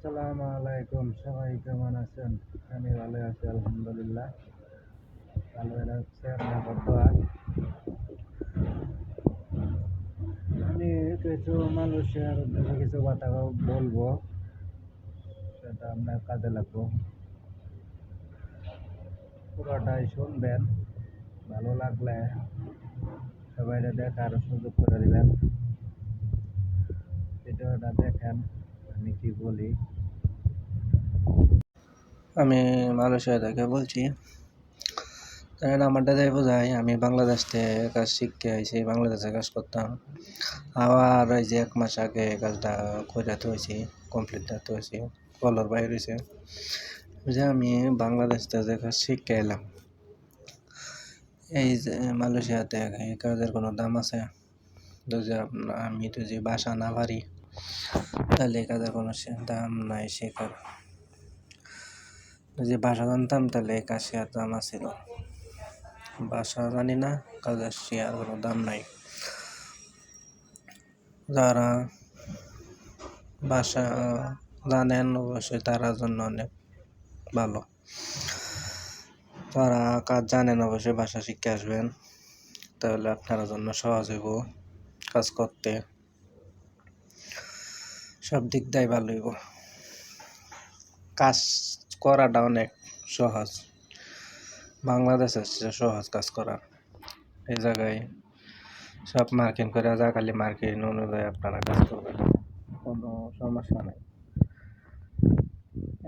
আসসালামু আলাইকুম, সবাই কেমন আছেন? আমি ভালো আছি, আলহামদুলিল্লাহ। ভালো হচ্ছে আমি কিছু মানুষের উদ্দেশ্যে কিছু কথা বলব, সেটা আপনার কাজে লাগবো। পুরোটাই শুনবেন, ভালো লাগলে সবাই দেখার সুযোগ করে দিবেন। ভিডিওটা দেখেন। কি বলি? আমি মালয়েশিয়া থেকে বলছি। কারণ আমারটা যাই বোঝাই, আমি বাংলাদেশ থেকে কাজ শিখতে আইছি, বাংলাদেশে কাজ করতাম। আবার এই যে এক মাস আগে কাজটা করে হয়েছি কমপ্লিট হয়েছি কলর বাইর হয়েছে যে আমি বাংলাদেশ থেকে কাজ শিখতে এলাম এই যে মালয়েশিয়াতে কাজের কোনো দাম আছে? যদি আমি যে বাসা না পারি তাহলে কাজের কোনো দাম নাই শেখার যদি ভাষা জানতাম তাহলে এই কাজ শেয়ার দাম আছিল। ভাষা জানি না কাজের শেয়ার কোনো দাম নাই। যারা ভাষা জানেন অবশ্যই তারা জন্য অনেক ভালো। তারা কাজ জানেন অবশ্যই ভাষা শিখে আসবেন। তাহলে আপনারা জন্য সহজ হইব কাজ করতে। সব দিক দিয়ে ভালো হইব। কাজ করাটা অনেক সহজ। বাংলাদেশের সহজ কাজ করা এই জায়গায় সব মার্কিং করে যা খালি মার্কিং অনুযায়ী আপনারা কাজ করবেন। কোনো সমস্যা নেই।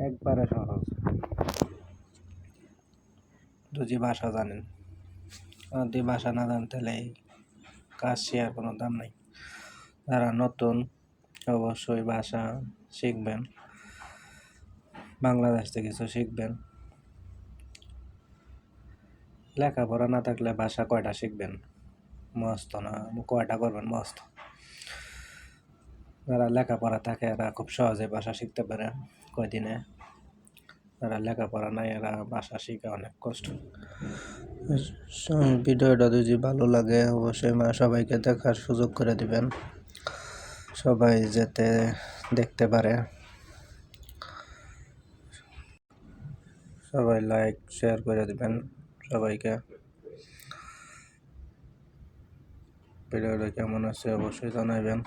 একবারে সহজ। যদি ভাষা জানেন। যদি ভাষা না জানেন তাহলে কাজ শেয়ার কোনো দাম নাই। যারা নতুন অবশ্যই ভাষা শিখবেন। বাংলাদেশ থেকে কিছু শিখবেন। লেখাপড়া না থাকলে ভাষা কয়টা শিখবেন? মস্ত না, কয়টা করবেন মস্ত? যারা লেখাপড়া থাকে এরা খুব সহজে ভাষা শিখতে পারে কয়দিনে। যারা লেখাপড়া নাই এরা ভাষা শিখে অনেক কষ্ট। ভিডিওটা যদি ভালো লাগে অবশ্যই মা সবাইকে দেখার সুযোগ করে দিবেন। সবাই যেতে দেখতে পারে। সবাই লাইক শেয়ার করে দেবেন সবাইকে। ভিডিওটা কেমন আছে অবশ্যই জানাবেন